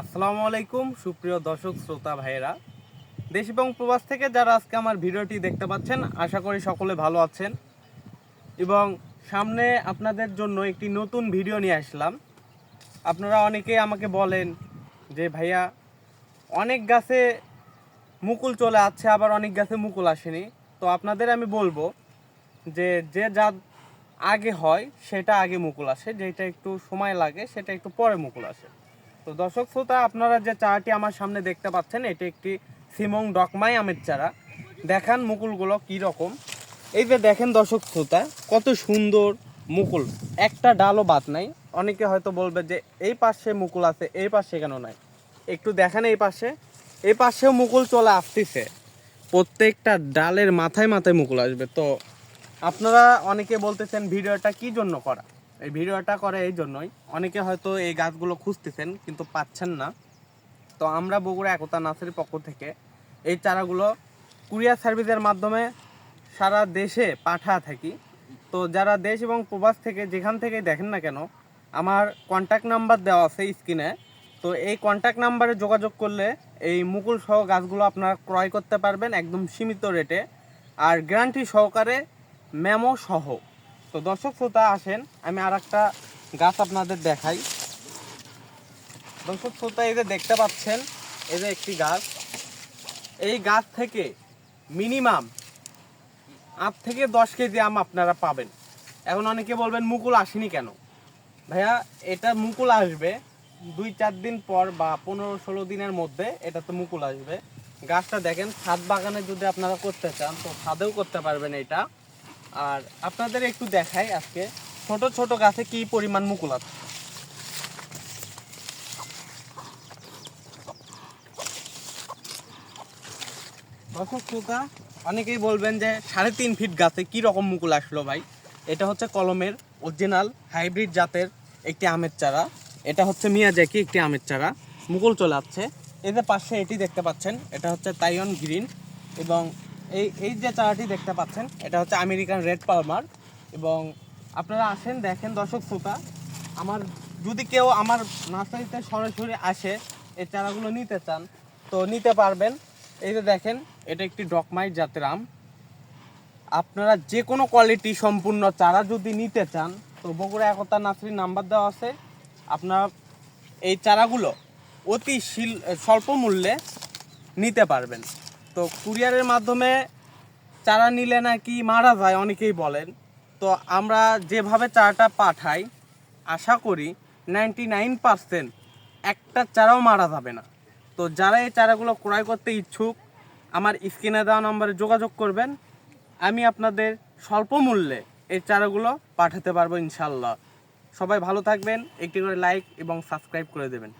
আসসালামু আলাইকুম, সুপ্রিয় দর্শক, শ্রোতা, ভাইয়েরা। দেশ এবং প্রবাস থেকে যারা আজকে আমার ভিডিওটি দেখতে পাচ্ছেন, আশা করি সকলে ভালো আছেন। এবং সামনে আপনাদের জন্য একটি নতুন ভিডিও নিয়ে আসলাম। আপনারা অনেকেই আমাকে বলেন যে, ভাইয়া, অনেক গাছে মুকুল চলে আসছে, আবার অনেক গাছে মুকুল আসেনি। তো আপনাদের আমি বলব যে যে জাত আগে হয়, সেটা আগে মুকুল আসে, যেটা একটু সময় লাগে, সেটা একটু পরে মুকুল আসে। তো দর্শক শ্রোতা, আপনারা যে চারাটি আমার সামনে দেখতে পাচ্ছেন, এটি একটি সিমং ডকমাই আমের চারা। দেখান মুকুলগুলো কি রকম। এই যে দেখেন দর্শক শ্রোতা, কত সুন্দর মুকুল। একটা ডালও বাদ নাই। অনেকে হয়তো বলবে যে, এই পাশে মুকুল আছে, এই পাশে কেন নাই? একটু দেখেন এই পাশে। এই পাশেও মুকুল চলে আসতেছে। প্রত্যেকটা ডালের মাথায় মাথায় মুকুল আসবে। তো আপনারা অনেকে বলতেছেন, ভিডিওটা কি জন্য করা? এই ভিডিওটা করে এই জন্যই। অনেকে হয়তো এই গাছগুলো খুঁজতেছেন, কিন্তু পাচ্ছেন না। তো আমরা বগুড়া একতা নার্সারির পক্ষ থেকে এই চারাগুলো কুরিয়ার সার্ভিসের মাধ্যমে সারা দেশে পাঠা থাকি। তো যারা দেশ এবং প্রবাস থেকে যেখান থেকে দেখেন না কেন, আমার কন্ট্যাক্ট নাম্বার দেওয়া আছে স্ক্রিনে তো এই কন্ট্যাক্ট নাম্বারে যোগাযোগ করলে এই মুকুল সহ গাছগুলো আপনারা ক্রয় করতে পারবেন একদম সীমিত রেটে আর গ্যারান্টি সহকারে মেমো সহ। তো দর্শক শ্রোতা আসেন, আমি আর একটা গাছ আপনাদের দেখাই। দর্শক শ্রোতা, এই যে দেখতে পাচ্ছেন, এই যে একটি গাছ। এই গাছ থেকে মিনিমাম আট থেকে দশ কেজি আম আপনারা পাবেন। এখন অনেকে বলবেন, মুকুল আসেনি কেন? ভাইয়া, এটা মুকুল আসবে দুই চার দিন পর বা পনেরো ষোলো দিনের মধ্যে এটা তো মুকুল আসবে। গাছটা দেখেন, ছাদ বাগানে যদি আপনারা করতে চান, তো ছাদেও করতে পারবেন এটা। আর আপনাদের একটু দেখাই আজকে। ছোট ছোট গাছে কি পরিমাণ মুকুল আছে? দর্শক, শ্রোতা, অনেকেই বলবেন যে সাড়ে তিন ফিট গাছে কি রকম মুকুল আসলো ভাই? এটা হচ্ছে কলমের অরিজিনাল হাইব্রিড জাতের একটি আমের চারা। এটা হচ্ছে মিয়াজাকি একটি আমের চারা। মুকুল চলে আসছে। এদের পাশে এটি দেখতে পাচ্ছেন। এটা হচ্ছে তাইওয়ান গ্রিন এবং এই এই যে চারাটি দেখতে পাচ্ছেন, এটা হচ্ছে আমেরিকান রেড পালমার। এবং আপনারা আসেন, দেখেন দর্শক শ্রোতা, আমার যদি কেউ আমার নার্সারিতে সরাসরি আসে, এই চারাগুলো নিতে চান, তো নিতে পারবেন। এই যে দেখেন, এটা একটি ডকমাইট জাতের আম। আপনারা যে কোনো কোয়ালিটি সম্পূর্ণ চারা যদি নিতে চান, তো বগুড়া একতা নার্সারির নাম্বার দেওয়া আছে। আপনারা এই চারাগুলো অতি শিল, স্বল্প মূল্যে নিতে পারবেন। তো কুরিয়ারের মাধ্যমে চারা নিলে নাকি মারা যায় অনেকেই বলেন। তো আমরা যেভাবে চারাটা পাঠাই, আশা করি নাইনটি নাইন পার্সেন্ট একটা চারাও মারা যাবে না। তো যারা এই চারাগুলো ক্রয় করতে ইচ্ছুক, আমার স্ক্রিনে দেওয়া নম্বরে যোগাযোগ করবেন। আমি আপনাদের স্বল্প মূল্যে এই চারাগুলো পাঠাতে পারব ইনশাল্লাহ। সবাই ভালো থাকবেন, একটি করে লাইক এবং সাবস্ক্রাইব করে দেবেন।